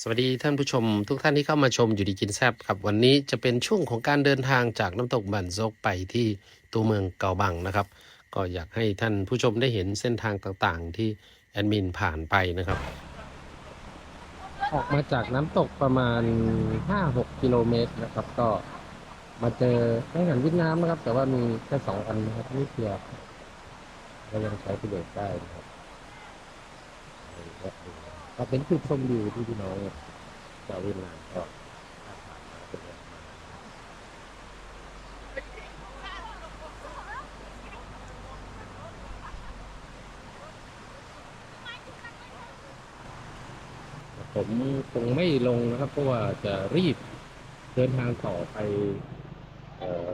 สวัสดีท่านผู้ชมทุกท่านที่เข้ามาชมอยู่ดีกินแซบครับวันนี้จะเป็นช่วงของการเดินทางจากน้ำตกบันซกไปที่ตัวเมืองเกาบังนะครับ ก็อยากให้ท่านผู้ชมได้เห็นเส้นทางต่างๆ ที่แอดมินผ่านไปนะครับ ออกมาจากน้ำตกประมาณ 5-6 กิโลเมตรนะครับ ก็มาเจอแม่หันวิทน้ำนะครับ แต่ว่ามีแค่สองอันนะครับนี่เดียวก็ยังใช้ประโยชน์ได้นะครับ ก็เป็นจุดชมวิวที่พี่น้องชาวเวียดนามก็ผมคงไม่ลงนะครับ เพราะว่าจะรีบเดินทางต่อไปเออ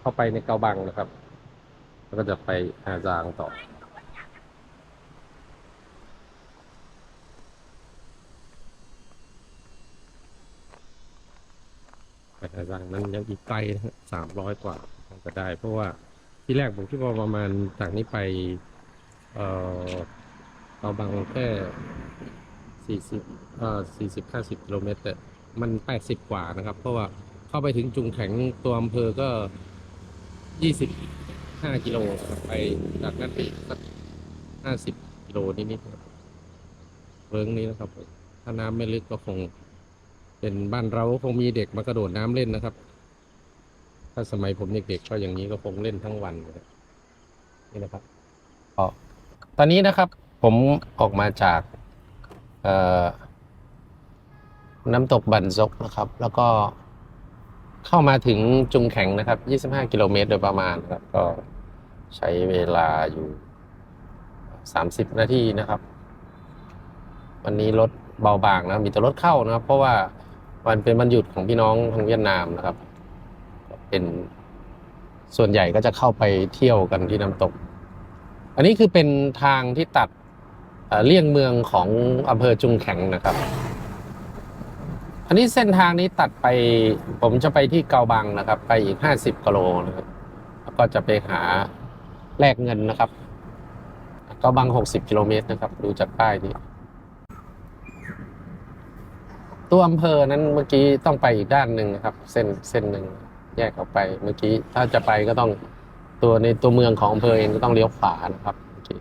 เข้าไปในเกาบังนะครับ แล้วก็จะไปอาจางต่อ ไปอาจางนั้นยังอีกไกลสามร้อยกว่าคงจะได้ เพราะว่าที่แรกผมคิดว่าประมาณจากนี้ไป เออเอาบางแค่สี่สิบเอ่อสี่สิบห้าสิบกิโลเมตรแต่มันแปดสิบกว่านะครับ เพราะว่าเข้าไปถึงจุงแข็งตัวอำเภอก็ยี่สิบห้ากิโลไปจากนั้นไปอีกสักห้าสิบกิโลนิดๆครับเวิร์งนี้นะครับ ถ้าน้ำไม่ลึกก็คง เป็นบ้านเราคงมีเด็กมากระโดดน้ำเล่นนะครับ ถ้าสมัยผมเด็กๆก็อย่างนี้ก็คงเล่นทั้งวันเลยนี่นะครับตอนนี้นะครับผมออกมาจากเออน้ำตกบันซกนะครับ แล้วก็เข้ามาถึงจุงแข็งนะครับ 25 กิโลเมตรโดยประมาณนะครับ ก็ใช้เวลาอยู่ 30 นาทีนะครับ วันนี้รถเบาบางนะ มีแต่รถเข้านะครับ เพราะว่า วันเป็นวันหยุดของพี่น้องทางเวียดนามนะครับ เป็นส่วนใหญ่ก็จะเข้าไปเที่ยวกันที่น้ำตก อันนี้คือเป็นทางที่ตัดเลี่ยงเมืองของอำเภอจุงแข็งนะครับ อันนี้เส้นทางนี้ตัดไป ผมจะไปที่เกาบังนะครับ ไปอีกห้าสิบกิโลนะครับแล้วก็จะไปหาแลกเงินนะครับ เกาบังหกสิบกิโลเมตรนะครับ ดูจากป้ายนี้ ตัวอำเภอนั้นเมื่อกี้ต้องไปอีกด้านหนึ่งนะครับ เส้นเส้นหนึ่งแยกออกไปเมื่อกี้ถ้าจะไปก็ต้องตัวในตัวเมืองของอำเภอเองก็ต้องเลี้ยวขวานะครับเมื่อกี้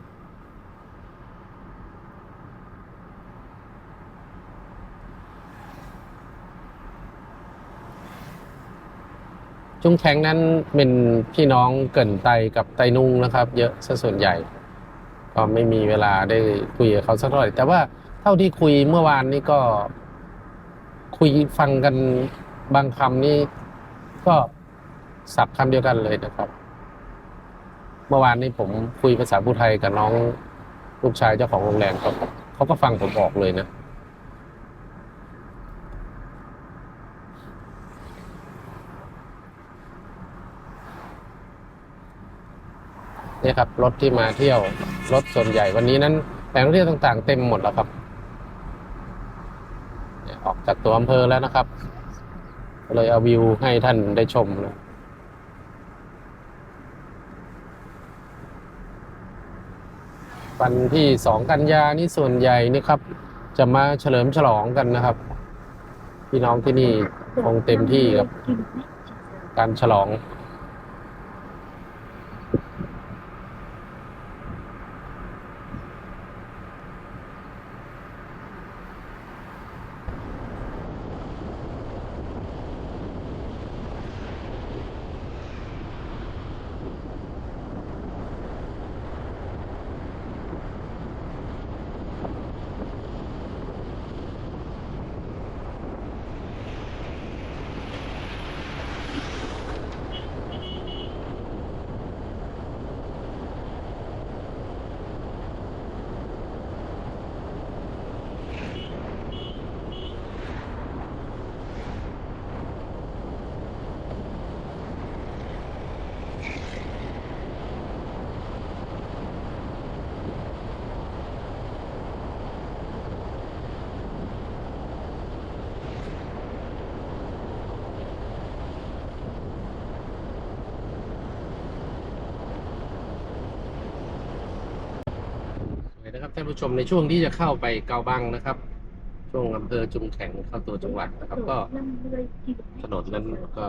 จุงแข็งนั้นเป็นพี่น้องเกินไตกับไตนุ่งนะครับ เยอะซะส่วนใหญ่ ก็ไม่มีเวลาได้คุยกับเขาสักเท่าไหร่แต่ว่าเท่าที่คุยเมื่อวานนี้ก็ คุยฟังกันบางคำนี่ก็สับคำเดียวกันเลยนะครับ เมื่อวานนี้ผมคุยภาษาพูไทยกับน้องลูกชายเจ้าของโรงแรมเขาเขาก็ฟังผมออกเลยนะนี่ครับรถที่มาเที่ยวรถส่วนใหญ่วันนี้นั้นแหล่งท่องเที่ยวต่าง ๆ เต็มหมดแล้วครับ จากตัวอำเภอแล้วนะครับ เลยเอาวิวให้ท่านได้ชมนะวันที่สองกันยานี่ส่วนใหญ่นี่ครับ จะมาเฉลิมฉลองกันนะครับ พี่น้องที่นี่คงเต็มที่ครับ การฉลอง ท่านผู้ชมในช่วงที่จะเข้าไปเกาบังนะครับ ช่วงอำเภอจุมแข็งเข้าตัวจังหวัดนะครับ ก็ถนนนั้นก็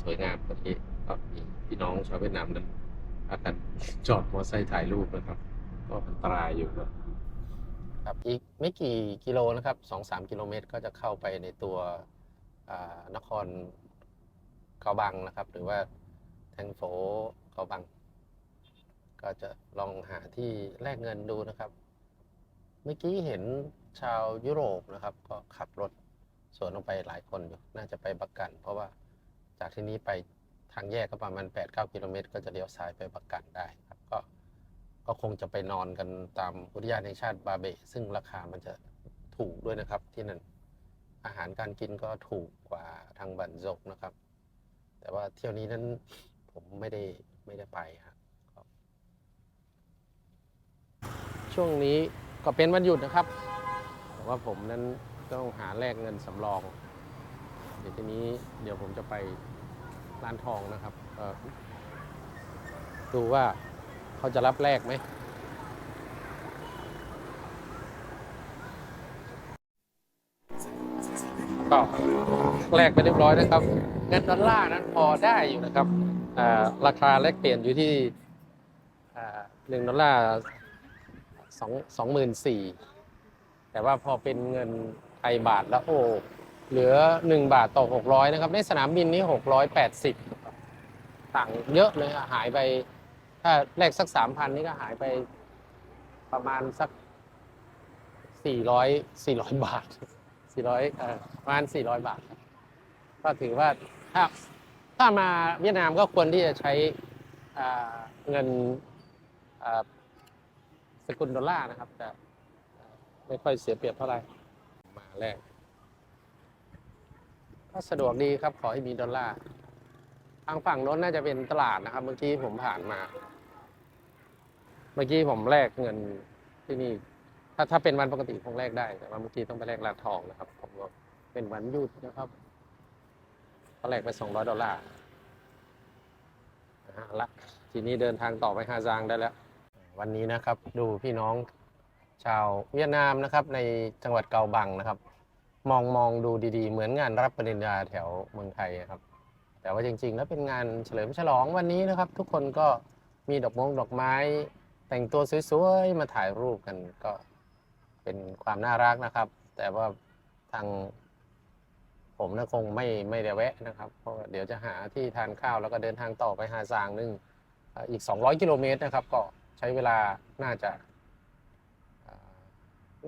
สวยงามแบบนี้ก็มีพี่น้องชาวเวียดนามนั้นพากันจอดมอเตอร์ไซค์ถ่ายรูปนะครับ ก็อันตรายอยู่นะครับอีกไม่กี่กิโลนะครับสองสามกิโลเมตรก็จะเข้าไปในตัวนครเกาบังนะครับ หรือว่าแทงโฟเกาบัง ก็จะลองหาที่แลกเงินดูนะครับ เมื่อกี้เห็นชาวยุโรปนะครับ ก็ขับรถสวนลงไปหลายคนอยู่น่าจะไปบักกัน เพราะว่าจากที่นี้ไปทางแยกก็ประมาณ 8-9 กิโลเมตร ก็จะเลี้ยวซ้ายไปบักกันได้ครับก็ก็คงจะไปนอนกันตามอุทยานแห่งชาติบาเบซึ่งราคามันจะถูกด้วยนะครับที่นั่นอาหารการกินก็ถูกกว่าทางบันจกนะครับ แต่ว่าเที่ยวนี้นั้นผมไม่ได้ไม่ได้ไปครับช่วงนี้ ก็เป็นวันหยุดนะครับแต่ว่าผมนั้นต้องหาแลกเงินสำรอง เดี๋ยวทีนี้เดี๋ยวผมจะไปร้านทองนะครับดูว่าเขาจะรับแลกไหมก็แลกไปเรียบร้อยนะครับ เงินดอลลาร์นั้นพอได้อยู่นะครับ ราคาแลกเปลี่ยนอยู่ที่หนึ่งดอลลาร์ สองสองหมื่นสี่แต่ว่าพอเป็นเงินไทยบาทแล้วโอ้เหลือ 1 บาทต่อ 600 นะครับ ในสนามบินนี้680ครับต่างเยอะเลยอะหายไป ถ้าแลกสัก 3,000 นี่ก็หายไปประมาณสัก 400 400 บาท 400เอ่อประมาณ 400 บาทครับก็ถือว่าถ้าถ้ามาเวียดนามก็ควรที่จะใช้เงิน สกุลดอลลาร์นะครับ แต่ไม่ค่อยเสียเปรียบเท่าไหร่มาแรกก็สะดวกดีครับขอให้มีดอลลาร์ทางฝั่งโน้นน่าจะเป็นตลาดนะครับ เมื่อกี้ผมผ่านมา เมื่อกี้ผมแลกเงินที่นี่ ถ้าถ้าเป็นวันปกติคงแลกได้แต่ว่าเมื่อกี้ต้องไปแลกร้าทองนะครับผมเป็นวันหยุดนะครับก็แลกไปสองร้อยดอลลาร์ละทีนี้เดินทางต่อไปฮาซางได้แล้ว วันนี้นะครับ ดูพี่น้องชาวเวียดนามนะครับ ในจังหวัดเกาบังนะครับ มองมองดูดีๆ เหมือนงานรับปริญญาแถวเมืองไทยครับ แต่ว่าจริงๆ แล้วเป็นงานเฉลิมฉลองวันนี้นะครับ ทุกคนก็มีดอกมงดอกไม้ แต่งตัวสวยๆมาถ่ายรูปกันก็เป็นความน่ารักนะครับ แต่ว่าทางผมนะคงไม่ไม่ได้แวะนะครับ เพราะเดี๋ยวจะหาที่ทานข้าวแล้วก็เดินทางต่อไปฮาซางนึงเอ่ออีก 200 กิโลเมตรนะครับก็ ช้เวลาน่าจะ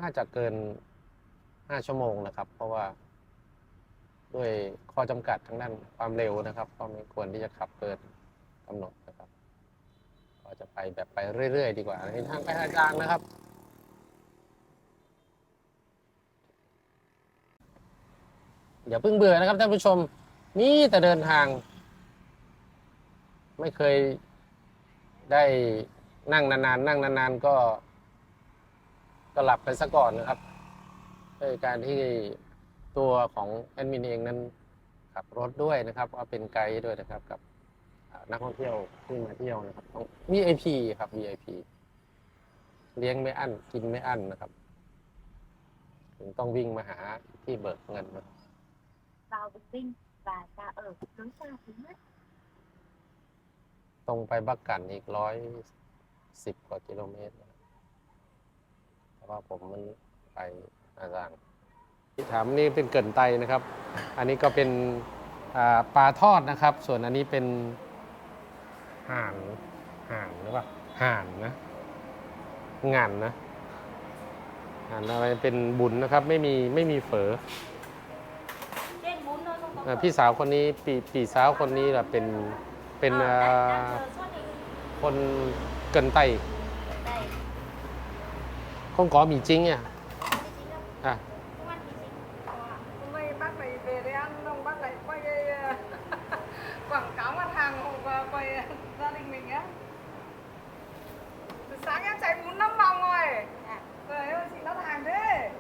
น่าจะเกิน 5 ชั่วโมงนะครับ เพราะว่าด้วยข้อจำกัดทางด้านความเร็วนะครับก็ไม่ควรที่จะขับเกินกำหนดนะครับ ก็จะไปแบบไปเรื่อย ๆ ดีกว่าในทางไปฮาจางนะครับ อย่าเพิ่งเบื่อนะครับท่านผู้ชมมีแต่เดินทาง ไม่เคยได้ นั่งนานๆนั่งนานๆก็ ก็หลับไปซะก่อนนะครับด้วยการที่ตัวของแอดมินเองนั้นขับรถด้วยนะครับว่าเป็นไกด์ด้วยนะครับกับอ่านักท่องเที่ยวที่มาเที่ยวนะครับต้อง VIP ครับ VIP เลี้ยงไม่อั้นกินไม่อั้นนะครับถึงต้องวิ่งมาหาที่เบิกเงินนะครับ vào Vinh Vinh và ra ở lối ra thứ nhất ตรงไปบักกันอีกร้อย สิบกว่ากิโลเมตรนะครับแต่ว่าผมมันไปอาจารย์ที่ถามนี่เป็นเกินไตนะครับ อันนี้ก็เป็นอ่าปลาทอดนะครับ ส่วนอันนี้เป็นห่านห่านหรือเปล่าห่านนะงานนะห่านอะไรเป็นบุญนะครับ ไม่มีไม่มีเฝอ trên bốn nơi không có อ่าพี่สาวคนนี้ปีปีสาวคนนี้แหละเป็นเป็น Ờ, อ่า đã, đã chờ xuất đi คนเกิน ไต đây คงขอมีจริงอะ Không đi chính đâu อะ không ăn thì chính Hôm nay bác này về đây ăn không bác lại quay cái quảng cáo mặt hàng và quay gia đình mình á. Từ sáng em chạy bốn năm vòng rồi. à, Trời ơi chị đắt hàng thế.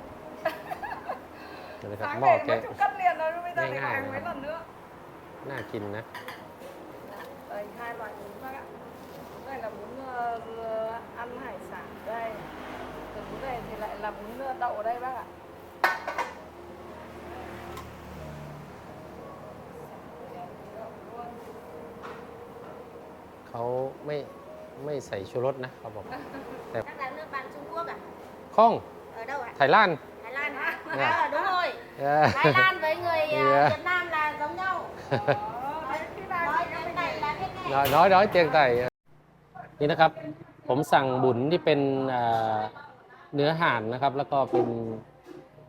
เดี๋ยวนะครับ Sáng หม้อ về แก mấy chục cân liền rồi bây giờ lại Ngay ngay hàng rồi. mấy lần nữa. น่ากินนะ làm bún đậu ở đây bác ạ à. เขาไม่ไม่ใส่ชูรสนะเขาบอก các bạn nước bạn Trung Quốc à ข้อง ở đâu ạ ไทยล้าน Thái Lan hả Dạ. Ờ, đúng rồi เออ Thái Lan với người ờ, Dạ. Việt Nam là giống nhau nói tiếng này là thế này น้อยน้อยน้อยเตียงไต่นี่นะครับ ผมสั่งบุญที่เป็นอ่า เนื้อห่านนะครับ แล้วก็เป็น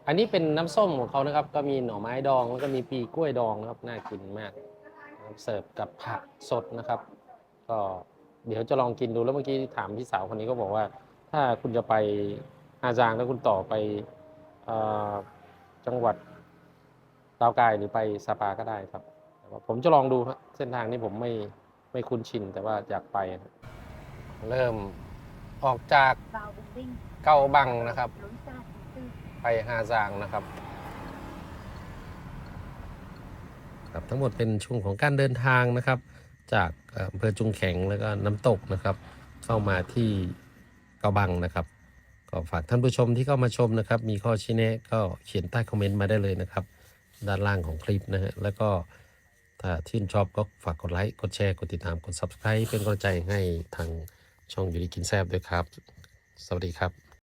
อันนี้เป็นน้ำส้มของเขานะครับ ก็มีหน่อไม้ดองแล้วก็มีปีกล้วยดองนะครับน่ากินมากเสิร์ฟกับผักสดนะครับ ก็เดี๋ยวจะลองกินดูแล้วเมื่อกี้ถามพี่สาวคนนี้ก็บอกว่า ถ้าคุณจะไปอาจางแล้วคุณต่อไปอจังหวัดดาวกายหรือไปสปาก็ได้ครับ ผมจะลองดูเส้นทางนี้ผมไม่ไม่คุ้นชินแต่ว่าอยากไป เริ่ม ออกจากเก้าบังนะครับ ไปฮาซางนะครับ ครับทั้งหมดเป็นช่วงของการเดินทางนะครับ จากอำเภอจุงแข็งแล้วก็น้ำตกนะครับ เข้ามาที่เกาบังนะครับ ก็ฝากท่านผู้ชมที่เข้ามาชมนะครับ มีข้อชี้แนะก็เขียนใต้คอมเมนต์มาได้เลยนะครับ ด้านล่างของคลิปนะฮะแล้วก็ถ้าชื่นชอบก็ฝากกดไลค์ กดแชร์ กดติดตาม กด subscribe เป็นกำลังใจให้ทาง ช่องอยู่ดีกินแซบด้วยครับ สวัสดีครับ